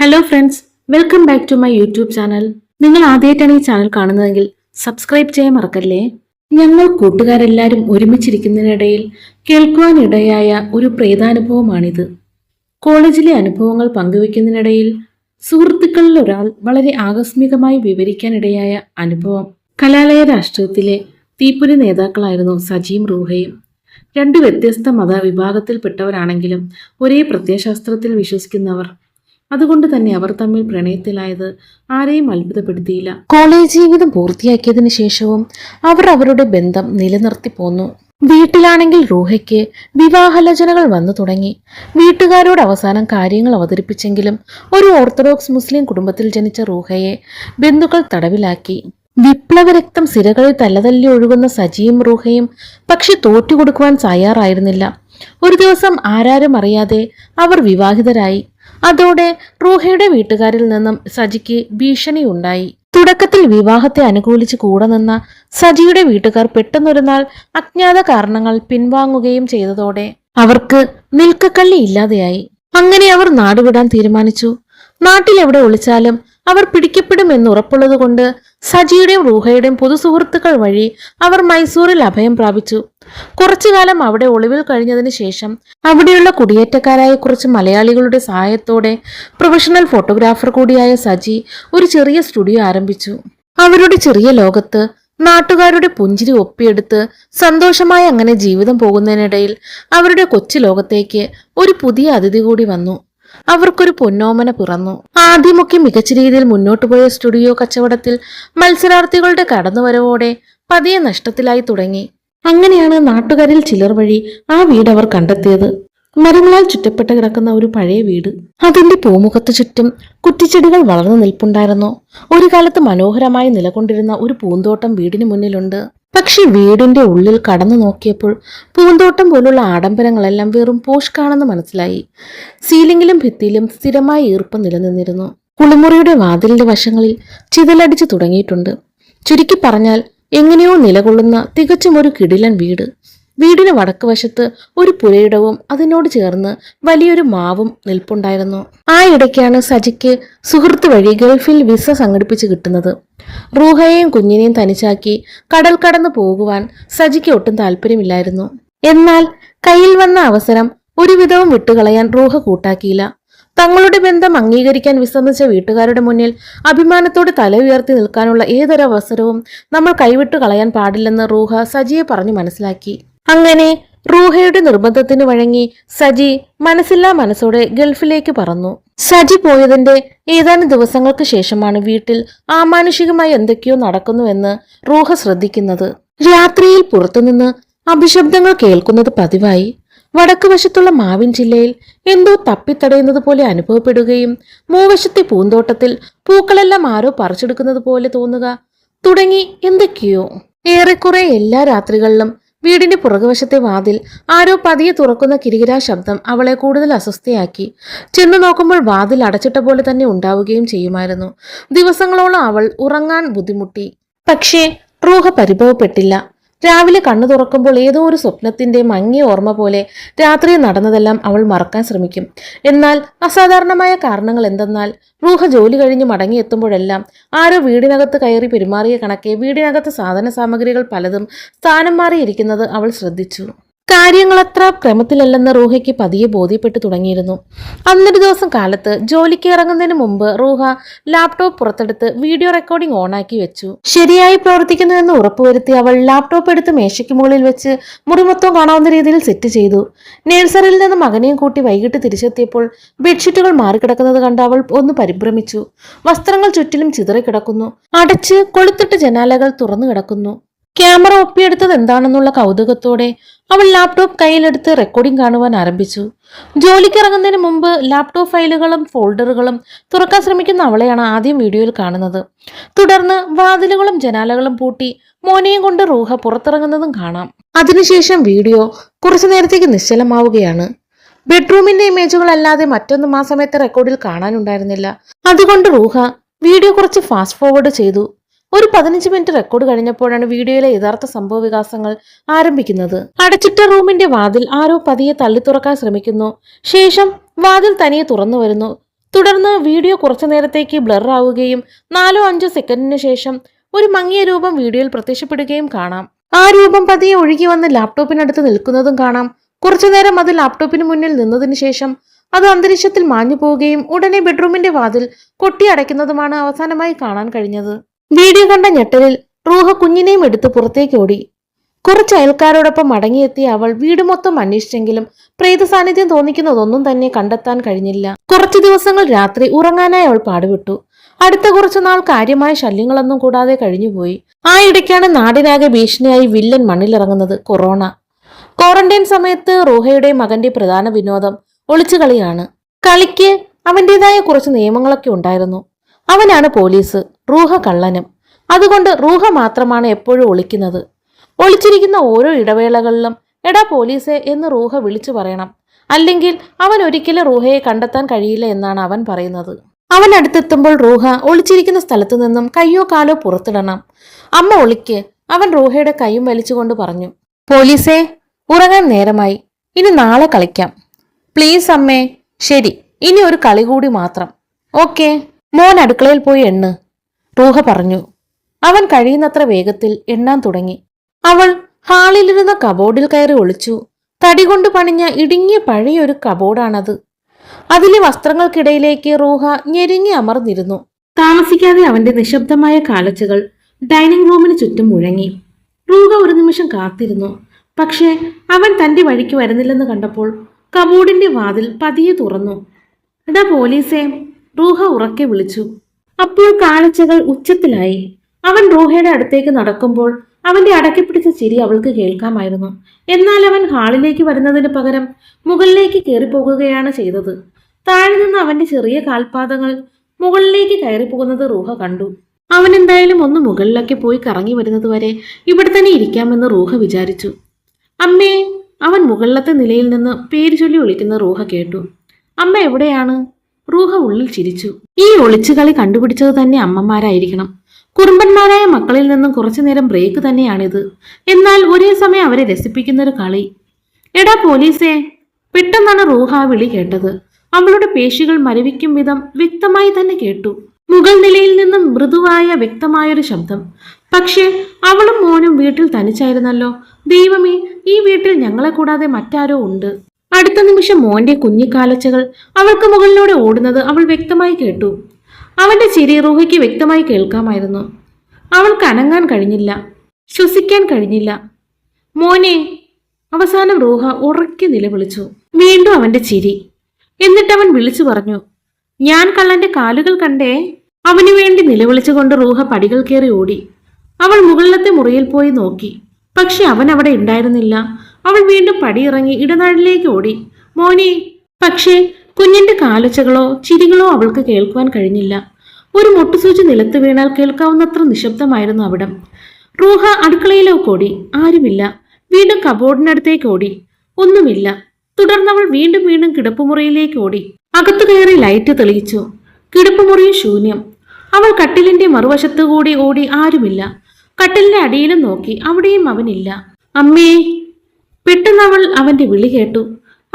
Hello friends welcome back to my YouTube channel നിങ്ങൾ ആദ്യമായിട്ടാണ് ഈ ചാനൽ കാണുന്നതെങ്കിൽ സബ്സ്ക്രൈബ് ചെയ്യാൻ മറക്കല്ലേ? ഞങ്ങൾ കൂട്ടുകാരെല്ലാവരും ഒരുമിച്ചിരിക്കുന്നതിനിടയിൽ കേൾക്കുവാനിടയായ ഒരു പ്രേതാനുഭവമാണിത്. കോളേജിലെ അനുഭവങ്ങൾ പങ്കുവെക്കുന്നതിനിടയിൽ സുഹൃത്തുക്കളിൽ ഒരാൾ വളരെ ആകസ്മികമായി വിവരിക്കാനിടയായ അനുഭവം. കലാലയ രാഷ്ട്രീയത്തിലെ തീപ്പൊരി നേതാക്കളായിരുന്നു സജീം റൂഹയും. രണ്ട് വ്യത്യസ്ത മതവിഭാഗത്തിൽപ്പെട്ടവരാണെങ്കിലും ഒരേ പ്രത്യയശാസ്ത്രത്തിൽ വിശ്വസിക്കുന്നവർ അതുകൊണ്ട് തന്നെ അവർ തമ്മിൽ പ്രണയത്തിലായത് ആരെയും അത്ഭുതപ്പെടുത്തിയില്ല. കോളേജ് ജീവിതം പൂർത്തിയാക്കിയതിന് ശേഷവും അവർ അവരുടെ ബന്ധം നിലനിർത്തി പോന്നു. വീട്ടിലാണെങ്കിൽ റൂഹയ്ക്ക് വിവാഹലചനകൾ വന്നു തുടങ്ങി. വീട്ടുകാരോട് അവസാനം കാര്യങ്ങൾ അവതരിപ്പിച്ചെങ്കിലും ഒരു ഓർത്തഡോക്സ് മുസ്ലിം കുടുംബത്തിൽ ജനിച്ച റൂഹയെ ബന്ധുക്കൾ തടവിലാക്കി. വിപ്ലവരക്തം സിരകളിൽ തല്ലതല്ലി ഒഴുകുന്ന സജിയും റൂഹയും പക്ഷെ തോറ്റുകൊടുക്കുവാൻ തയ്യാറായിരുന്നില്ല. ഒരു ദിവസം ആരാരും അറിയാതെ അവർ വിവാഹിതരായി. അതോടെ റൂഹയുടെ വീട്ടുകാരിൽ നിന്നും സജിക്ക് ഭീഷണിയുണ്ടായി. തുടക്കത്തിൽ വിവാഹത്തെ അനുകൂലിച്ച് കൂടെ നിന്ന സജിയുടെ വീട്ടുകാർ പെട്ടെന്നൊരു നാൾ അജ്ഞാത കാരണങ്ങൾ പിൻവാങ്ങുകയും ചെയ്തതോടെ അവർക്ക് നിൽക്കക്കള്ളി ഇല്ലാതെയായി. അങ്ങനെ അവർ നാടുവിടാൻ തീരുമാനിച്ചു. നാട്ടിൽ എവിടെ ഒളിച്ചാലും അവർ പിടിക്കപ്പെടും പിടിക്കപ്പെടുമെന്ന് ഉറപ്പുള്ളതുകൊണ്ട് സജിയുടെയും റൂഹയുടെയും പൊതുസുഹൃത്തുക്കൾ വഴി അവർ മൈസൂരിൽ അഭയം പ്രാപിച്ചു. കുറച്ചുകാലം അവിടെ ഒളിവിൽ കഴിഞ്ഞതിന് ശേഷം അവിടെയുള്ള കുടിയേറ്റക്കാരായ കുറച്ച് മലയാളികളുടെ സഹായത്തോടെ പ്രൊഫഷണൽ ഫോട്ടോഗ്രാഫർ കൂടിയായ സജി ഒരു ചെറിയ സ്റ്റുഡിയോ ആരംഭിച്ചു. അവരുടെ ചെറിയ ലോകത്ത് നാട്ടുകാരുടെ പുഞ്ചിരി ഒപ്പിയെടുത്ത് സന്തോഷമായി അങ്ങനെ ജീവിതം പോകുന്നതിനിടയിൽ അവരുടെ കൊച്ചു ലോകത്തേക്ക് ഒരു പുതിയ അതിഥി കൂടി വന്നു. അവർക്കൊരു പൊന്നോമന പിറന്നു. ആദ്യമൊക്കെ മികച്ച രീതിയിൽ മുന്നോട്ടു പോയ സ്റ്റുഡിയോ കച്ചവടത്തിൽ മത്സരാർത്ഥികളുടെ കടന്നുവരവോടെ പതിയെ നഷ്ടത്തിലായി തുടങ്ങി. അങ്ങനെയാണ് നാട്ടുകാരിൽ ചിലർ വഴി ആ വീട് അവർ കണ്ടെത്തിയത്. മരങ്ങളാൽ ചുറ്റപ്പെട്ട് കിടക്കുന്ന ഒരു പഴയ വീട്. അതിന്റെ പൂമുഖത്ത് ചുറ്റും കുറ്റിച്ചെടികൾ വളർന്നു നിൽപ്പുണ്ടായിരുന്നു. ഒരു കാലത്ത് മനോഹരമായി നിലകൊണ്ടിരുന്ന ഒരു പൂന്തോട്ടം വീടിന് മുന്നിലുണ്ട്. പക്ഷെ വീടിന്റെ ഉള്ളിൽ കടന്നു നോക്കിയപ്പോൾ പൂന്തോട്ടം പോലുള്ള ആഡംബരങ്ങളെല്ലാം വെറും പോഷ്കാണെന്ന് മനസ്സിലായി. സീലിംഗിലും ഭിത്തിയിലും സ്ഥിരമായി ഈർപ്പം നിലനിന്നിരുന്നു. കുളിമുറിയുടെ വാതിലിന്റെ വശങ്ങളിൽ ചിതലടിച്ചു തുടങ്ങിയിട്ടുണ്ട്. ചുരുക്കി പറഞ്ഞാൽ എങ്ങനെയോ നിലകൊള്ളുന്ന തികച്ചും ഒരു കിടിലൻ വീട്. വീടിന് വടക്ക് വശത്ത് ഒരു പുരയിടവും അതിനോട് ചേർന്ന് വലിയൊരു മാവും നിൽപ്പുണ്ടായിരുന്നു. ആ ഇടയ്ക്കാണ് സജിക്ക് സുഹൃത്ത് വഴി ഗൾഫിൽ വിസ സംഘടിപ്പിച്ച് കിട്ടുന്നത്. റൂഹയെയും കുഞ്ഞിനെയും തനിച്ചാക്കി കടൽ കടന്നു പോകുവാൻ സജിക്ക് ഒട്ടും താല്പര്യമില്ലായിരുന്നു. എന്നാൽ കയ്യിൽ വന്ന അവസരം ഒരുവിധവും വിട്ടുകളയാൻ റൂഹ കൂട്ടാക്കിയില്ല. തങ്ങളുടെ ബന്ധം അംഗീകരിക്കാൻ വിസമ്മിച്ച വീട്ടുകാരുടെ മുന്നിൽ അഭിമാനത്തോടെ തല ഉയർത്തി നിൽക്കാനുള്ള ഏതൊരവസരവും നമ്മൾ കൈവിട്ടു കളയാൻ പാടില്ലെന്ന് റൂഹ സജിയെ പറഞ്ഞു മനസ്സിലാക്കി. അങ്ങനെ റൂഹയുടെ നിർബന്ധത്തിന് വഴങ്ങി സജി മനസ്സില്ലാ മനസ്സോടെ ഗൾഫിലേക്ക് പറന്നു. സജി പോയതിന്റെ ഏതാനും ദിവസങ്ങൾക്ക് ശേഷമാണ് വീട്ടിൽ ആമാനുഷികമായി എന്തൊക്കെയോ നടക്കുന്നുവെന്ന് റൂഹ ശ്രദ്ധിക്കുന്നത്. രാത്രിയിൽ പുറത്തുനിന്ന് അഭിശബ്ദങ്ങൾ കേൾക്കുന്നത് പതിവായി. വടക്ക് വശത്തുള്ള മാവിൻ ജില്ലയിൽ എന്തോ തപ്പിത്തടയുന്നത് പോലെ അനുഭവപ്പെടുകയും മൂവശത്തെ പൂന്തോട്ടത്തിൽ പൂക്കളെല്ലാം ആരോ പറിച്ചെടുക്കുന്നത് പോലെ തോന്നുക തുടങ്ങി എന്തൊക്കെയോ. ഏറെക്കുറെ എല്ലാ രാത്രികളിലും വീടിന്റെ പുറകുവശത്തെ വാതിൽ ആരോ പതിയെ തുറക്കുന്ന കിരികിരാ ശബ്ദം അവളെ കൂടുതൽ അസ്വസ്ഥയാക്കി. ചെന്നു നോക്കുമ്പോൾ വാതിൽ അടച്ചിട്ട പോലെ തന്നെ ഉണ്ടാവുകയും ചെയ്യുമായിരുന്നു. ദിവസങ്ങളോളം അവൾ ഉറങ്ങാൻ ബുദ്ധിമുട്ടി. പക്ഷേ റൂഹ പരിഭവപ്പെട്ടില്ല. രാവിലെ കണ്ണു തുറക്കുമ്പോൾ ഏതോ ഒരു സ്വപ്നത്തിന്റെ മങ്ങിയ ഓർമ്മ പോലെ രാത്രി നടന്നതെല്ലാം അവൾ മറക്കാൻ ശ്രമിക്കും. എന്നാൽ അസാധാരണമായ കാരണങ്ങൾ എന്തെന്നാൽ റൂഹ ജോലി കഴിഞ്ഞ് മടങ്ങിയെത്തുമ്പോഴെല്ലാം ആരോ വീടിനകത്ത് കയറി പെരുമാറിയ കണക്കെ വീടിനകത്ത് സാധന സാമഗ്രികൾ പലതും സ്ഥാനം മാറിയിരിക്കുന്നത് അവൾ ശ്രദ്ധിച്ചു. കാര്യങ്ങളത്ര ക്രമത്തിലല്ലെന്ന് റൂഹയ്ക്ക് പതിയെ ബോധ്യപ്പെട്ടു തുടങ്ങിയിരുന്നു. അന്നൊരു ദിവസം കാലത്ത് ജോലിക്ക് ഇറങ്ങുന്നതിന് മുമ്പ് റൂഹ ലാപ്ടോപ്പ് പുറത്തെടുത്ത് വീഡിയോ റെക്കോർഡിംഗ് ഓണാക്കി വെച്ചു. ശരിയായി പ്രവർത്തിക്കുന്നുവെന്ന് ഉറപ്പുവരുത്തി അവൾ ലാപ്ടോപ്പ് എടുത്ത് മേശയ്ക്ക് മുകളിൽ വെച്ച് മുറിമൊത്തം കാണാവുന്ന രീതിയിൽ സെറ്റ് ചെയ്തു. നേഴ്സറിയിൽ നിന്ന് മകനെയും കൂട്ടി വൈകിട്ട് തിരിച്ചെത്തിയപ്പോൾ ബെഡ്ഷീറ്റുകൾ മാറിക്കിടക്കുന്നത് കണ്ട് അവൾ ഒന്ന് പരിഭ്രമിച്ചു. വസ്ത്രങ്ങൾ ചുറ്റിലും ചിതറിക്കിടക്കുന്നു. അടച്ച് കൊളുത്തിട്ട് ജനാലകൾ തുറന്നു കിടക്കുന്നു. ക്യാമറ ഒപ്പിയെടുത്തത് എന്താണെന്നുള്ള കൗതുകത്തോടെ അവൾ ലാപ്ടോപ്പ് കയ്യിലെടുത്ത് റെക്കോർഡിംഗ് കാണുവാൻ ആരംഭിച്ചു. ജോലിക്കിറങ്ങുന്നതിന് മുമ്പ് ലാപ്ടോപ്പ് ഫയലുകളും ഫോൾഡറുകളും തുറക്കാൻ ശ്രമിക്കുന്ന അവളെയാണ് ആദ്യം വീഡിയോയിൽ കാണുന്നത്. തുടർന്ന് വാതിലുകളും ജനാലകളും പൂട്ടി മോനെയും കൊണ്ട് റൂഹ പുറത്തിറങ്ങുന്നതും കാണാം. അതിനുശേഷം വീഡിയോ കുറച്ചു നേരത്തേക്ക് നിശ്ചലമാവുകയാണ്. ബെഡ്റൂമിന്റെ ഇമേജുകൾ അല്ലാതെ മറ്റൊന്നും ആ സമയത്ത് റെക്കോർഡിൽ കാണാനുണ്ടായിരുന്നില്ല. അതുകൊണ്ട് റൂഹ വീഡിയോ കുറച്ച് ഫാസ്റ്റ് ഫോർവേഡ് ചെയ്തു. ഒരു പതിനഞ്ച് മിനിറ്റ് റെക്കോർഡ് കഴിഞ്ഞപ്പോഴാണ് വീഡിയോയിലെ യഥാർത്ഥ സംഭവ വികാസങ്ങൾ ആരംഭിക്കുന്നത്. അടച്ചിട്ട റൂമിന്റെ വാതിൽ ആരോ പതിയെ തള്ളി തുറക്കാൻ ശ്രമിക്കുന്നു. ശേഷം വാതിൽ തനിയെ തുറന്നു വരുന്നു. തുടർന്ന് വീഡിയോ കുറച്ചു നേരത്തേക്ക് ബ്ലർ ആവുകയും നാലോ അഞ്ചോ സെക്കൻഡിന് ശേഷം ഒരു മങ്ങിയ രൂപം വീഡിയോയിൽ പ്രത്യക്ഷപ്പെടുകയും കാണാം. ആ രൂപം പതിയെ ഒഴുകി വന്ന് ലാപ്ടോപ്പിനടുത്ത് നിൽക്കുന്നതും കാണാം. കുറച്ചുനേരം അത് ലാപ്ടോപ്പിന് മുന്നിൽ നിന്നതിന് ശേഷം അത് അന്തരീക്ഷത്തിൽ മാഞ്ഞു പോവുകയും ഉടനെ ബെഡ്റൂമിന്റെ വാതിൽ കൊട്ടിയടയ്ക്കുന്നതുമാണ് അവസാനമായി കാണാൻ കഴിഞ്ഞത്. വീഡിയോ കണ്ട ഞെട്ടലിൽ റൂഹ കുഞ്ഞിനെയും എടുത്ത് പുറത്തേക്ക് ഓടി. കുറച്ച് അയൽക്കാരോടൊപ്പം മടങ്ങിയെത്തിയ അവൾ വീട് മൊത്തം അന്വേഷിച്ചെങ്കിലും പ്രേത സാന്നിധ്യം തോന്നിക്കുന്നതൊന്നും തന്നെ കണ്ടെത്താൻ കഴിഞ്ഞില്ല. കുറച്ചു ദിവസങ്ങൾ രാത്രി ഉറങ്ങാനായി അവൾ പാടുവിട്ടു അടുത്ത കുറച്ചു നാൾ കാര്യമായ ശല്യങ്ങളൊന്നും കൂടാതെ കഴിഞ്ഞുപോയി. ആ ഇടയ്ക്കാണ് നാടിനാകെ ഭീഷണിയായി വില്ലൻ മണ്ണിലിറങ്ങുന്നത് കൊറോണ. ക്വാറന്റൈൻ സമയത്ത് റൂഹയുടെ മകന്റെ പ്രധാന വിനോദം ഒളിച്ചുകളിയാണ്. കളിക്ക് അവന്റേതായ കുറച്ച് നിയമങ്ങളൊക്കെ ഉണ്ടായിരുന്നു. അവനാണ് പോലീസ്. റൂഹ കള്ളനും അതുകൊണ്ട് റൂഹ മാത്രമാണ് എപ്പോഴും ഒളിക്കുന്നത്. ഒളിച്ചിരിക്കുന്ന ഓരോ ഇടവേളകളിലും എടാ പോലീസെ എന്ന് റൂഹ വിളിച്ചു പറയണം. അല്ലെങ്കിൽ അവൻ ഒരിക്കലും റൂഹയെ കണ്ടെത്താൻ കഴിയില്ല എന്നാണ് അവൻ പറയുന്നത്. അവൻ അടുത്തെത്തുമ്പോൾ റൂഹ ഒളിച്ചിരിക്കുന്ന സ്ഥലത്തു നിന്നും കയ്യോ കാലോ പുറത്തിടണം. അമ്മ ഒളിക്ക് അവൻ റൂഹയുടെ കൈയും വലിച്ചുകൊണ്ട് പറഞ്ഞു പോലീസേ ഉറങ്ങാൻ നേരമായി. ഇനി നാളെ കളിക്കാം. പ്ലീസ് അമ്മേ ശരി ഇനി ഒരു കളി കൂടി മാത്രം. ഓക്കെ മോൻ അടുക്കളയിൽ പോയി എണ്ണ്. റൂഹ പറഞ്ഞു അവൻ കഴിയുന്നത്ര വേഗത്തിൽ എണ്ണാൻ തുടങ്ങി. അവൾ ഹാളിലിരുന്ന കബോർഡിൽ കയറി ഒളിച്ചു. തടി കൊണ്ട് പണിഞ്ഞ ഇടുങ്ങിയ പഴയൊരു കബോർഡാണത്. അതിലെ വസ്ത്രങ്ങൾക്കിടയിലേക്ക് റൂഹ ഞെരുങ്ങി അമർന്നിരുന്നു. താമസിക്കാതെ അവന്റെ നിശബ്ദമായ കാലച്ചുകൾ ഡൈനിങ് റൂമിന് ചുറ്റും മുഴങ്ങി. റൂഹ ഒരു നിമിഷം കാത്തിരുന്നു. പക്ഷേ അവൻ തന്റെ വഴിക്ക് വരുന്നില്ലെന്ന് കണ്ടപ്പോൾ കബോർഡിന്റെ വാതിൽ പതിയെ തുറന്നു. എടാ പോലീസേ റൂഹ ഉറക്കെ വിളിച്ചു. അപ്പോൾ കാലച്ചകൾ ഉച്ചത്തിലായി. അവൻ റൂഹയുടെ അടുത്തേക്ക് നടക്കുമ്പോൾ അവന്റെ അടക്കിപ്പിടിച്ച ചിരി അവൾക്ക് കേൾക്കാമായിരുന്നു. എന്നാൽ അവൻ ഹാളിലേക്ക് വരുന്നതിന് പകരം മുകളിലേക്ക് കയറിപ്പോകുകയാണ് ചെയ്തത്. താഴെ നിന്ന് അവന്റെ ചെറിയ കാൽപാദങ്ങൾ മുകളിലേക്ക് കയറിപ്പോകുന്നത് റൂഹ കണ്ടു. അവൻ എന്തായാലും ഒന്ന് മുകളിലൊക്കെ പോയി കറങ്ങി വരുന്നത് വരെ ഇവിടെ തന്നെ ഇരിക്കാമെന്ന് റൂഹ വിചാരിച്ചു. അമ്മേ അവൻ മുകളിലത്തെ നിലയിൽ നിന്ന് പേര് ചൊല്ലി വിളിക്കുന്ന റൂഹ കേട്ടു. അമ്മ എവിടെയാണ്? റൂഹ ഉള്ളിൽ ചിരിച്ചു. ഈ ഒളിച്ചുകളി കണ്ടുപിടിച്ചത് തന്നെ അമ്മമാരായിരിക്കണം. കുറുമ്പന്മാരായ മക്കളിൽ നിന്നും കുറച്ചു നേരം ബ്രേക്ക് തന്നെയാണിത്. എന്നാൽ ഒരേ സമയം അവരെ രസിപ്പിക്കുന്ന ഒരു കളി. എടാ പോലീസേ പെട്ടെന്നാണ് റൂഹ വിളി കേട്ടത്. അവളുടെ പേശികൾ മരവിക്കും വിധം വ്യക്തമായി തന്നെ കേട്ടു. മുകൾ നിലയിൽ നിന്നും മൃദുവായ വ്യക്തമായൊരു ശബ്ദം. പക്ഷേ അവളും മോനും വീട്ടിൽ തനിച്ചായിരുന്നല്ലോ. ദൈവമേ ഈ വീട്ടിൽ ഞങ്ങളെ കൂടാതെ മറ്റാരോ ഉണ്ട്. അടുത്ത നിമിഷം മോന്റെ കുഞ്ഞിക്കാലച്ചകൾ അവൾക്ക് മുകളിലൂടെ ഓടുന്നത് അവൾ വ്യക്തമായി കേട്ടു. അവന്റെ ചിരി റൂഹയ്ക്ക് വ്യക്തമായി കേൾക്കാമായിരുന്നു. അവൾക്ക് അനങ്ങാൻ കഴിഞ്ഞില്ല ശ്വസിക്കാൻ കഴിഞ്ഞില്ല. മോനെ അവസാനം റൂഹ ഉറക്കി നിലവിളിച്ചു. വീണ്ടും അവന്റെ ചിരി. എന്നിട്ട് അവൻ വിളിച്ചു പറഞ്ഞു ഞാൻ കള്ളന്റെ കാലുകൾ കണ്ടേ. അവനു വേണ്ടി നിലവിളിച്ചുകൊണ്ട് റൂഹ പടികൾ കയറി ഓടി. അവൾ മുകളിലത്തെ മുറിയിൽ പോയി നോക്കി. പക്ഷെ അവൻ അവിടെ ഉണ്ടായിരുന്നില്ല. അവൾ വീണ്ടും പടിയിറങ്ങി ഇടനാഴിലേക്ക് ഓടി. മോനെ പക്ഷേ കുഞ്ഞിന്റെ കാലച്ചകളോ ചിരികളോ അവൾക്ക് കേൾക്കുവാൻ കഴിഞ്ഞില്ല. ഒരു മുട്ടുസൂചി നിലത്ത് വീണാൽ കേൾക്കാവുന്നത്ര നിശബ്ദമായിരുന്നു അവിടം. റൂഹ അടുക്കളയിലേക്ക് ഓടി. ആരുമില്ല. വീണ്ടും കബോർഡിനടുത്തേക്ക് ഓടി. ഒന്നുമില്ല. തുടർന്നവൾ വീണ്ടും വീണ്ടും കിടപ്പുമുറിയിലേക്ക് ഓടി. അകത്തു കയറി ലൈറ്റ് തെളിയിച്ചു. കിടപ്പുമുറിയും ശൂന്യം. അവൾ കട്ടിലിന്റെ മറുവശത്തു കൂടി ഓടി ആരുമില്ല. കട്ടിലിന്റെ അടിയിലും നോക്കി അവിടെയും അവനില്ല. അമ്മേ പെട്ടെന്ന് അവൾ അവന്റെ വിളി കേട്ടു.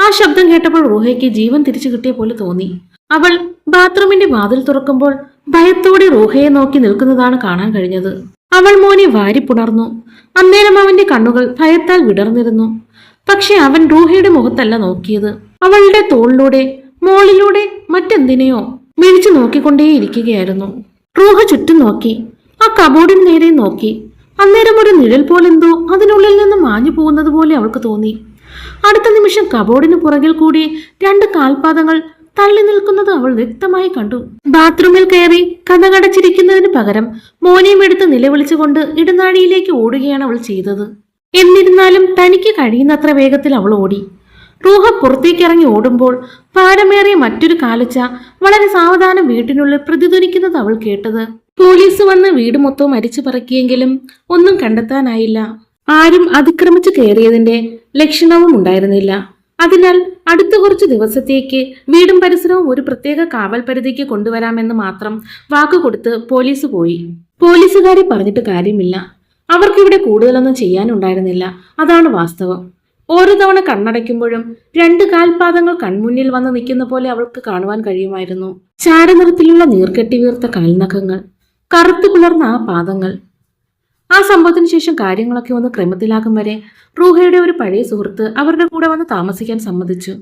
ആ ശബ്ദം കേട്ടപ്പോൾ റൂഹയ്ക്ക് ജീവൻ തിരിച്ചു കിട്ടിയ പോലെ തോന്നി. അവൾ ബാത്റൂമിന്റെ വാതിൽ തുറക്കുമ്പോൾ ഭയത്തോടെ റോഹയെ നോക്കി നിൽക്കുന്നതാണ് കാണാൻ കഴിഞ്ഞത്. അവൾ മോനെ വാരി പുണർന്നു. അന്നേരം അവന്റെ കണ്ണുകൾ ഭയത്താൽ വിടർന്നിരുന്നു. പക്ഷെ അവൻ റോഹയുടെ മുഖത്തല്ല നോക്കിയത്. അവളുടെ തോളിലൂടെ മോളിലൂടെ മറ്റെന്തിനെയോ മിഴിച്ചു നോക്കിക്കൊണ്ടേയിരിക്കുകയായിരുന്നു. റോഹ ചുറ്റും നോക്കി. ആ കബോർഡിന് നേരെ നോക്കി. അന്നേരം ഒരു നിഴൽ പോലെന്തോ അതിനുള്ളിൽ നിന്ന് മാഞ്ഞു പോകുന്നത് പോലെ അവൾക്ക് തോന്നി. അടുത്ത നിമിഷം കബോർഡിന് പുറകിൽ കൂടി രണ്ട് കാൽപാദങ്ങൾ തള്ളി നിൽക്കുന്നത് അവൾ വ്യക്തമായി കണ്ടു. ബാത്റൂമിൽ കയറി കഥകടച്ചിരിക്കുന്നതിന് പകരം മോനെയും എടുത്ത് നിലവിളിച്ചുകൊണ്ട് ഇടനാഴിയിലേക്ക് ഓടുകയാണ് അവൾ ചെയ്തത്. എന്നിരുന്നാലും തനിക്ക് കഴിയുന്നത്ര വേഗത്തിൽ അവൾ ഓടി. റൂഹ പുറത്തേക്കിറങ്ങി ഓടുമ്പോൾ ഭാരമേറിയ മറ്റൊരു കാലച്ച വളരെ സാവധാനം വീട്ടിനുള്ളിൽ പ്രതിധ്വനിക്കുന്നത് അവൾ കേട്ടത്. പോലീസ് വന്ന് വീട് മൊത്തവും അരിച്ചു പറക്കിയെങ്കിലും ഒന്നും കണ്ടെത്താനായില്ല. ആരും അതിക്രമിച്ചു കയറിയതിന്റെ ലക്ഷണവും ഉണ്ടായിരുന്നില്ല. അതിനാൽ അടുത്ത കുറച്ചു ദിവസത്തേക്ക് വീടും പരിസരവും ഒരു പ്രത്യേക കാവൽ പരിധിക്ക് കൊണ്ടുവരാമെന്ന് മാത്രം വാക്കുകൊടുത്ത് പോലീസ് പോയി. പോലീസുകാരെ പറഞ്ഞിട്ട് കാര്യമില്ല. അവർക്കിവിടെ കൂടുതലൊന്നും ചെയ്യാനുണ്ടായിരുന്നില്ല. അതാണ് വാസ്തവം. ഓരോ തവണ കണ്ണടയ്ക്കുമ്പോഴും രണ്ട് കാൽപാദങ്ങൾ കൺമുന്നിൽ വന്ന് നിൽക്കുന്ന പോലെ അവൾക്ക് കാണുവാൻ കഴിയുമായിരുന്നു. ചാരനിറത്തിലുള്ള നീർക്കെട്ടി വീർത്ത കാൽനഖങ്ങൾ കറുത്തു പുലർന്ന ആ പാദങ്ങൾ. ആ സംഭവത്തിന് ശേഷം കാര്യങ്ങളൊക്കെ ഒന്ന് ക്രമത്തിലാകും വരെ റൂഹയുടെ ഒരു പഴയ സുഹൃത്ത് അവരുടെ കൂടെ വന്ന് താമസിക്കാൻ സമ്മതിച്ചു.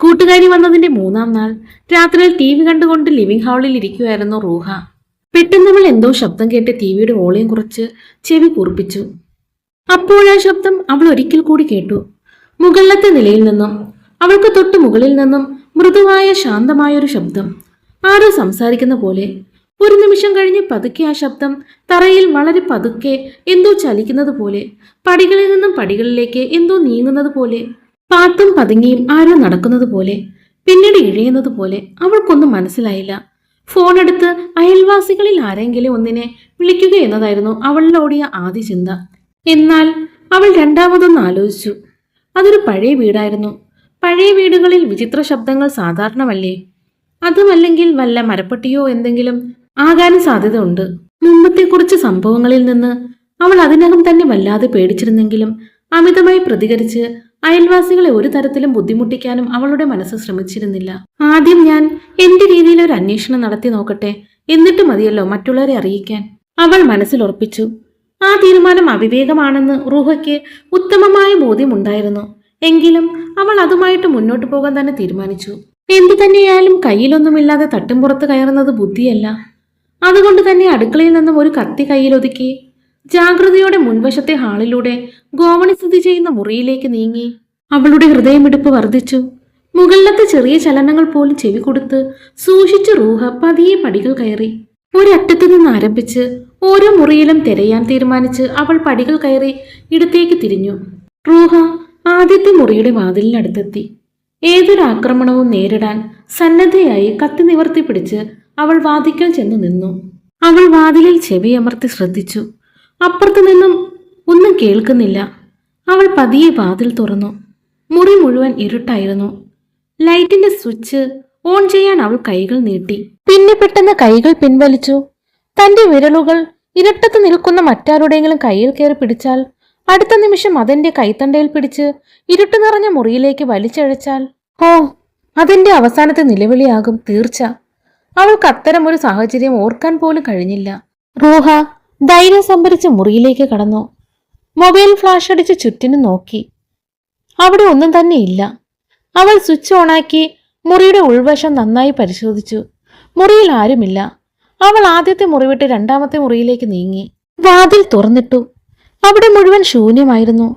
കൂട്ടുകാരി വന്നതിന്റെ മൂന്നാം നാൾ രാത്രിയിൽ ടി വി കണ്ടുകൊണ്ട് ലിവിംഗ് ഹാളിൽ ഇരിക്കുമായിരുന്നു റൂഹ. പെട്ടെന്ന് അവൾ എന്തോ ശബ്ദം കേട്ട് ടി വിയുടെ വോളിയം കുറച്ച് ചെവി കൂർപ്പിച്ചു. അപ്പോഴാ ശബ്ദം അവൾ ഒരിക്കൽ കൂടി കേട്ടു. മുകളിലത്തെ നിലയിൽ നിന്നും അവൾക്ക് തൊട്ട് മുകളിൽ നിന്നും മൃദുവായ ശാന്തമായ ഒരു ശബ്ദം ആരോ സംസാരിക്കുന്ന പോലെ ഒരു നിമിഷം കഴിഞ്ഞ് പതുക്കെ ആ ശബ്ദം തറയിൽ വളരെ പതുക്കെ എന്തോ ചലിക്കുന്നത് പോലെ പടികളിൽ നിന്നും പടികളിലേക്ക് എന്തോ നീങ്ങുന്നത് പോലെ പാത്തും പതുങ്ങിയും ആരോ നടക്കുന്നത് പോലെ പിന്നീട് ഇഴയുന്നത് പോലെ അവൾക്കൊന്നും മനസ്സിലായില്ല. ഫോണെടുത്ത് അയൽവാസികളിൽ ആരെങ്കിലും ഒന്നിനെ വിളിക്കുക എന്നതായിരുന്നു അവളിലോടിയ ആദ്യ ചിന്ത. എന്നാൽ അവൾ രണ്ടാമതൊന്ന് ആലോചിച്ചു. അതൊരു പഴയ വീടായിരുന്നു. പഴയ വീടുകളിൽ വിചിത്ര ശബ്ദങ്ങൾ സാധാരണമല്ലേ? അതുമല്ലെങ്കിൽ വല്ല മരപ്പെട്ടിയോ എന്തെങ്കിലും ആകാനും സാധ്യതയുണ്ട്. മുമ്പത്തെ കുറച്ച് സംഭവങ്ങളിൽ നിന്ന് അവൾ അതിനകം തന്നെ വല്ലാതെ പേടിച്ചിരുന്നെങ്കിലും അമിതമായി പ്രതികരിച്ച് അയൽവാസികളെ ഒരു തരത്തിലും ബുദ്ധിമുട്ടിക്കാനും അവളുടെ മനസ്സ് ശ്രമിച്ചിരുന്നില്ല. ആദ്യം ഞാൻ എന്റെ രീതിയിൽ ഒരു അന്വേഷണം നടത്തി നോക്കട്ടെ എന്നിട്ട് മതിയല്ലോ മറ്റുള്ളവരെ അറിയിക്കാൻ. അവൾ മനസ്സിൽ ഉറപ്പിച്ചു ആ തീരുമാനം അവിവേകമാണെന്ന് റൂഹയ്ക്ക് ഉത്തമമായ ബോധ്യമുണ്ടായിരുന്നു എങ്കിലും അവൾ അതുമായിട്ട് മുന്നോട്ട് പോകാൻ തന്നെ തീരുമാനിച്ചു. എന്തു തന്നെയായാലും കയ്യിലൊന്നുമില്ലാതെ തട്ടുംപുറത്ത് കയറുന്നത് ബുദ്ധിയല്ല. അതുകൊണ്ട് തന്നെ അടുക്കളയിൽ നിന്നും ഒരു കത്തി കയ്യിലൊതുക്കി ജാഗ്രതയോടെ മുൻവശത്തെ ഹാളിലൂടെ ഗോവണി സ്ഥിതി ചെയ്യുന്ന മുറിയിലേക്ക് നീങ്ങി. അവളുടെ ഹൃദയമിടിപ്പ് വർദ്ധിച്ചു. മുകളിലത്തെ ചെറിയ ചലനങ്ങൾ പോലും ചെവി കൊടുത്ത് സൂക്ഷിച്ച് റൂഹ പതിയെ പടികൾ കയറി. ഒരറ്റത്തു നിന്ന് ആരംഭിച്ച് ഓരോ മുറിയിലും തിരയാൻ തീരുമാനിച്ച് അവൾ പടികൾ കയറി ഇടത്തേക്ക് തിരിഞ്ഞു. റൂഹ ആദ്യത്തെ മുറിയുടെ വാതിലിനടുത്തെത്തി. ഏതൊരു ആക്രമണവും നേരിടാൻ സന്നദ്ധയായി കത്തി നിവർത്തി പിടിച്ച് അവൾ വാതിക്കൽ ചെന്ന് നിന്നു. അവൾ വാതിലിൽ ചെവിയമർത്തി ശ്രദ്ധിച്ചു. അപ്പുറത്തു നിന്നും ഒന്നും കേൾക്കുന്നില്ല. അവൾ പതിയെ വാതിൽ തുറന്നു. മുറി മുഴുവൻ ഇരുട്ടായിരുന്നു. ലൈറ്റിന്റെ സ്വിച്ച് ഓൺ ചെയ്യാൻ അവൾ കൈകൾ നീട്ടി. പിന്നെ പെട്ടെന്ന് കൈകൾ പിൻവലിച്ചു. തന്റെ വിരലുകൾ ഇരട്ടത്ത് നിൽക്കുന്ന മറ്റാരുടെയെങ്കിലും കയ്യിൽ കയറി പിടിച്ചാൽ അടുത്ത നിമിഷം അതിന്റെ കൈത്തണ്ടയിൽ പിടിച്ച് ഇരുട്ട് നിറഞ്ഞ മുറിയിലേക്ക് വലിച്ചഴച്ചാൽ ഓ അതിന്റെ അവസാനത്തെ നിലവിളിയാകും തീർച്ച. അവൾക്ക് അത്തരം ഒരു സാഹചര്യം ഓർക്കാൻ പോലും കഴിഞ്ഞില്ല. റൂഹ ധൈര്യം സംഭരിച്ച് മുറിയിലേക്ക് കടന്നു. മൊബൈൽ ഫ്ലാഷ് അടിച്ച് ചുറ്റിനും നോക്കി. അവിടെ ഒന്നും തന്നെ ഇല്ല. അവൾ സ്വിച്ച് ഓണാക്കി മുറിയുടെ ഉൾവശം നന്നായി പരിശോധിച്ചു. മുറിയിൽ ആരുമില്ല. അവൾ ആദ്യത്തെ മുറി വിട്ട് രണ്ടാമത്തെ മുറിയിലേക്ക് നീങ്ങി. വാതിൽ തുറന്നിട്ടു. അവിടെ മുഴുവൻ ശൂന്യമായിരുന്നു.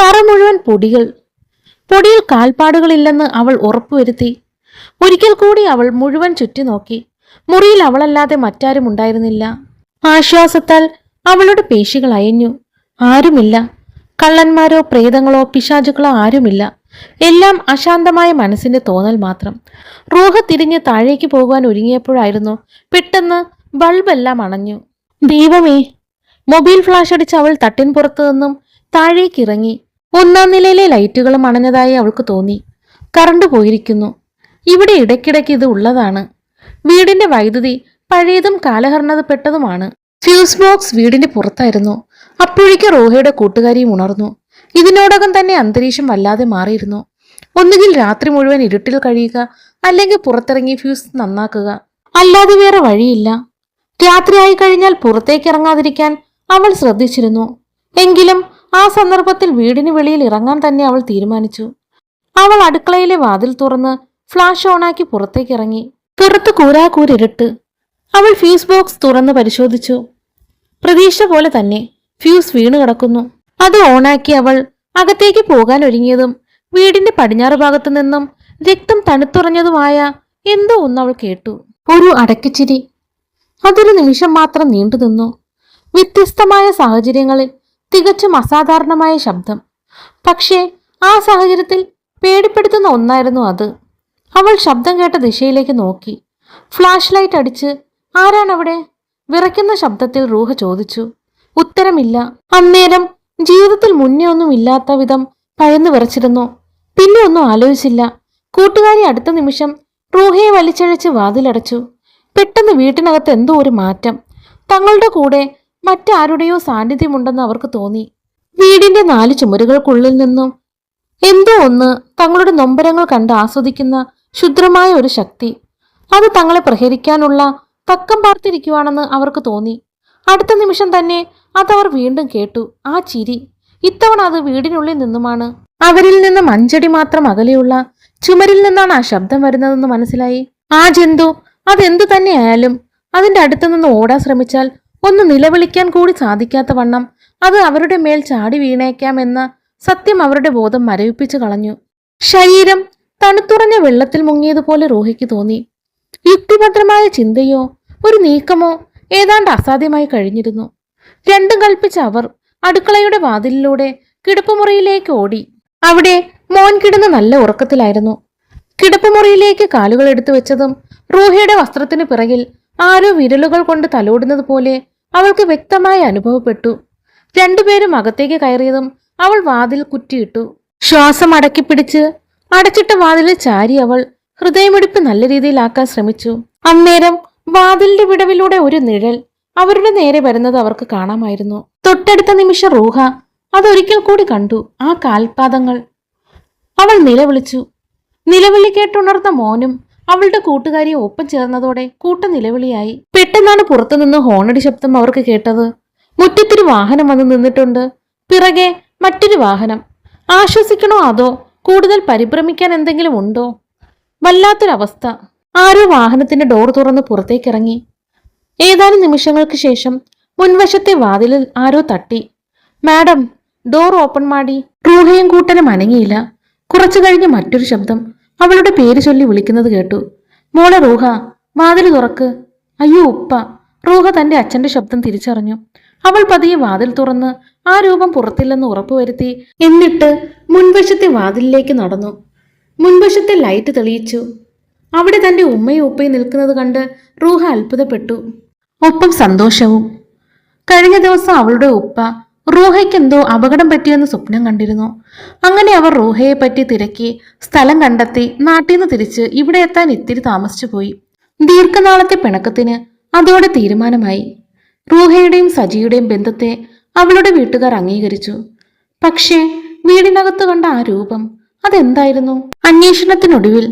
തറ മുഴുവൻ പൊടികൾ. പൊടിയിൽ കാൽപ്പാടുകളില്ലെന്ന് അവൾ ഉറപ്പുവരുത്തി. ഒരിക്കൽ കൂടി അവൾ മുഴുവൻ ചുറ്റി നോക്കി. മുറിയിൽ അവളല്ലാതെ മറ്റാരും ഉണ്ടായിരുന്നില്ല. ആശ്വാസത്താൽ അവളുടെ പേശികൾ അയഞ്ഞു. ആരുമില്ല. കള്ളന്മാരോ പ്രേതങ്ങളോ പിശാചുക്കളോ ആരുമില്ല. എല്ലാം അശാന്തമായ മനസ്സിന്റെ തോന്നൽ മാത്രം. റൂഹ തിരിഞ്ഞ് താഴേക്ക് പോകുവാൻ ഒരുങ്ങിയപ്പോഴായിരുന്നു പെട്ടെന്ന് ബൾബെല്ലാം അണഞ്ഞു. ദൈവമേ. മൊബൈൽ ഫ്ലാഷ് അടിച്ച് അവൾ തട്ടിൻ പുറത്തു നിന്നും താഴേക്ക് ഇറങ്ങി. ഒന്നാം നിലയിലെ ലൈറ്റുകളും അണഞ്ഞതായി അവൾക്ക് തോന്നി. കറണ്ട് പോയിരിക്കുന്നു. ഇവിടെ ഇടയ്ക്കിടയ്ക്ക് ഇത് ഉള്ളതാണ്. വീടിന്റെ വൈദ്യുതി പഴയതും കാലഹരണപ്പെട്ടതുമാണ് ഫ്യൂസ് ബോക്സ് വീടിന്റെ പുറത്തായിരുന്നു. അപ്പോഴേക്ക് റോഹയുടെ കൂട്ടുകാരിയും ഉണർന്നു. ഇതിനോടകം തന്നെ അന്തരീക്ഷം വല്ലാതെ മാറിയിരുന്നു. ഒന്നുകിൽ രാത്രി മുഴുവൻ ഇരുട്ടിൽ കഴിയുക അല്ലെങ്കിൽ പുറത്തിറങ്ങി ഫ്യൂസ് നന്നാക്കുക. അല്ലാതെ വേറെ വഴിയില്ല. രാത്രിയായി കഴിഞ്ഞാൽ പുറത്തേക്ക് ഇറങ്ങാതിരിക്കാൻ അവൾ ശ്രദ്ധിച്ചിരുന്നു. എങ്കിലും ആ സന്ദർഭത്തിൽ വീടിന് വെളിയിൽ ഇറങ്ങാൻ തന്നെ അവൾ തീരുമാനിച്ചു. അവൾ അടുക്കളയിലെ വാതിൽ തുറന്ന് ഫ്ലാഷ് ഓണാക്കി പുറത്തേക്ക് ഇറങ്ങി പുറത്ത് കൂരാക്കൂരിട്ട് അവൾ ഫ്യൂസ് ബോക്സ് തുറന്ന് പരിശോധിച്ചു. പ്രതീക്ഷ പോലെ തന്നെ ഫ്യൂസ് വീണ് കിടക്കുന്നു. അത് ഓണാക്കി അവൾ അകത്തേക്ക് പോകാൻ ഒരുങ്ങിയതും വീടിന്റെ പടിഞ്ഞാറ് ഭാഗത്തു നിന്നും രക്തം തണുത്തുറഞ്ഞതുമായ എന്തോ ഒന്ന് അവൾ കേട്ടു. ഒരു അടക്കിച്ചിരി. അതൊരു നിമിഷം മാത്രം നീണ്ടു നിന്നു. വ്യത്യസ്തമായ സാഹചര്യങ്ങളിൽ തികച്ചും അസാധാരണമായ ശബ്ദം. പക്ഷേ ആ സാഹചര്യത്തിൽ പേടിപ്പെടുത്തുന്ന ഒന്നായിരുന്നു അത്. അവൾ ശബ്ദം കേട്ട ദിശയിലേക്ക് നോക്കി. ഫ്ലാഷ് ലൈറ്റ് അടിച്ച് ആരാണവിടെ? വിറയ്ക്കുന്ന ശബ്ദത്തിൽ റൂഹ ചോദിച്ചു. ഉത്തരമില്ല. അന്നേരം ജീവിതത്തിൽ മുന്നേ ഒന്നും ഇല്ലാത്ത വിധം ഭയന്ന് വിറച്ചിരുന്നു. പിന്നെ ഒന്നും ആലോചിച്ചില്ല. കൂട്ടുകാരി അടുത്ത നിമിഷം റൂഹയെ വലിച്ചഴച്ച് വാതിലടച്ചു. പെട്ടെന്ന് വീട്ടിനകത്ത് എന്തോ ഒരു മാറ്റം. തങ്ങളുടെ കൂടെ മറ്റാരുടെയോ സാന്നിധ്യമുണ്ടെന്ന് അവർക്ക് തോന്നി. വീടിന്റെ നാല് ചുമരുകൾക്കുള്ളിൽ നിന്നും എന്തോ ഒന്ന് തങ്ങളുടെ നൊമ്പരങ്ങൾ കണ്ട് ആസ്വദിക്കുന്ന ശുദ്രമായ ഒരു ശക്തി. അത് തങ്ങളെ പ്രഹരിക്കാനുള്ള തക്കം പാർത്തിരിക്കുവാണെന്ന് അവർക്ക് തോന്നി. അടുത്ത നിമിഷം തന്നെ അതവർ വീണ്ടും കേട്ടു ആ ചിരി. ഇത്തവണ അത് വീടിനുള്ളിൽ നിന്നുമാണ്. അവരിൽ നിന്നും അഞ്ചടി മാത്രം അകലെയുള്ള ചുമരിൽ നിന്നാണ് ആ ശബ്ദം വരുന്നതെന്ന് മനസ്സിലായി. ആ ജന്തു അതെന്തു തന്നെയായാലും അതിന്റെ അടുത്ത് നിന്ന് ഓടാൻ ശ്രമിച്ചാൽ ഒന്ന് നിലവിളിക്കാൻ കൂടി സാധിക്കാത്ത വണ്ണം അത് അവരുടെ മേൽ ചാടി വീണേക്കാമെന്ന സത്യം അവരുടെ ബോധം മരവിപ്പിച്ചു കളഞ്ഞു. ശരീരം തണുത്തുറഞ്ഞ വെള്ളത്തിൽ മുങ്ങിയതുപോലെ റോഹിക്ക് തോന്നി. യുക്തിഭദ്രമായ ചിന്തയോ ഒരു നീക്കമോ ഏതാണ്ട് അസാധ്യമായി കഴിഞ്ഞിരുന്നു. രണ്ടും കൽപ്പിച്ച അവർ അടുക്കളയുടെ വാതിലിലൂടെ കിടപ്പുമുറിയിലേക്ക് ഓടി. അവിടെ മോൻ കിടന്ന് നല്ല ഉറക്കത്തിലായിരുന്നു. കിടപ്പുമുറിയിലേക്ക് കാലുകൾ എടുത്തു വെച്ചതും റൂഹയുടെ വസ്ത്രത്തിന് പിറകിൽ ആരോ വിരലുകൾ കൊണ്ട് തലോടുന്നത് പോലെ അവൾക്ക് വ്യക്തമായി അനുഭവപ്പെട്ടു. രണ്ടുപേരും അകത്തേക്ക് കയറിയതും അവൾ വാതിൽ കുറ്റിയിട്ടു. ശ്വാസം അടക്കിപ്പിടിച്ച് അടച്ചിട്ട വാതിലിൽ ചാരി അവൾ ഹൃദയമിടിപ്പ് നല്ല രീതിയിലാക്കാൻ ശ്രമിച്ചു. അന്നേരം വാതിലിന്റെ വിടവിലൂടെ ഒരു നിഴൽ അവരുടെ നേരെ വരുന്നത് അവർക്ക് കാണാമായിരുന്നു. തൊട്ടടുത്ത നിമിഷം റൂഹ അതൊരിക്കൽ കൂടി കണ്ടു. ആ കാൽപാദങ്ങൾ. അവൾ നിലവിളിച്ചു. നിലവിളി കേട്ടുണർന്ന മോനും അവളുടെ കൂട്ടുകാരിയെ ഒപ്പം ചേർന്നതോടെ കൂട്ട നിലവിളിയായി. പെട്ടെന്നാണ് പുറത്തുനിന്ന് ഹോണടി ശബ്ദം അവർക്ക് കേട്ടത്. മുറ്റത്തൊരു വാഹനം വന്ന് നിന്നിട്ടുണ്ട്. പിറകെ മറ്റൊരു വാഹനം. ആശ്വസിക്കണോ അതോ കൂടുതൽ പരിഭ്രമിക്കാൻ എന്തെങ്കിലും ഉണ്ടോ? വല്ലാത്തൊരവസ്ഥ. ആരോ വാഹനത്തിന്റെ ഡോർ തുറന്ന് പുറത്തേക്കിറങ്ങി. ഏതാനും നിമിഷങ്ങൾക്ക് ശേഷം മുൻവശത്തെ വാതിലിൽ ആരോ തട്ടി. മാഡം ഡോർ ഓപ്പൺ മാടി. റൂഹയും കൂട്ടനും അനങ്ങിയില്ല കുറച്ചു കഴിഞ്ഞ് മറ്റൊരു ശബ്ദം അവളുടെ പേര് ചൊല്ലി വിളിക്കുന്നത് കേട്ടു. മോളെ റൂഹ വാതിൽ തുറക്ക്. അയ്യോ ഉപ്പ. റൂഹ തന്റെ അച്ഛന്റെ ശബ്ദം തിരിച്ചറിഞ്ഞു. അവൾ പതിയെ വാതിൽ തുറന്ന് ആ രൂപം പുറത്തില്ലെന്ന് ഉറപ്പുവരുത്തി എന്നിട്ട് മുൻവശത്തെ വാതിലിലേക്ക് നടന്നു. മുൻവശത്തെ ലൈറ്റ് തെളിയിച്ചു. അവിടെ തന്റെ ഉമ്മയും ഉപ്പയും നിൽക്കുന്നത് കണ്ട് റൂഹ അത്ഭുതപ്പെട്ടു. ഒപ്പം സന്തോഷവും. കഴിഞ്ഞ ദിവസം അവളുടെ ഉപ്പ റൂഹയ്ക്ക് എന്തോ അപകടം പറ്റിയെന്ന് സ്വപ്നം കണ്ടിരുന്നു. അങ്ങനെ അവർ റൂഹയെ പറ്റി തിരക്കി സ്ഥലം കണ്ടെത്തി നാട്ടിൽ നിന്ന് തിരിച്ച് ഇവിടെ എത്താൻ ഇത്തിരി താമസിച്ചു പോയി. ദീർഘനാളത്തെ പിണക്കത്തിന് അതോടെ തീരുമാനമായി. റൂഹയുടെയും സജിയുടെയും ബന്ധത്തെ അവളുടെ വീട്ടുകാർ അംഗീകരിച്ചു. പക്ഷേ വീടിനകത്ത് കണ്ട ആ രൂപം അതെന്തായിരുന്നു? അന്വേഷണത്തിനൊടുവിൽ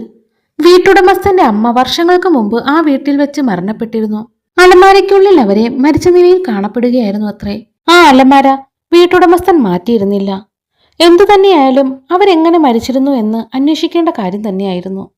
വീട്ടുടമസ്ഥന്റെ അമ്മ വർഷങ്ങൾക്ക് മുമ്പ് ആ വീട്ടിൽ വെച്ച് മരണപ്പെട്ടിരുന്നു. അലമാരയ്ക്കുള്ളിൽ അവരെ മരിച്ച നിലയിൽ കാണപ്പെടുകയായിരുന്നു അത്രേ. ആ അലമാര വീട്ടുടമസ്ഥൻ മാറ്റിയിരുന്നില്ല. എന്തു തന്നെയായാലും അവരെങ്ങനെ മരിച്ചിരുന്നു എന്ന് അന്വേഷിക്കേണ്ട കാര്യം തന്നെയായിരുന്നു.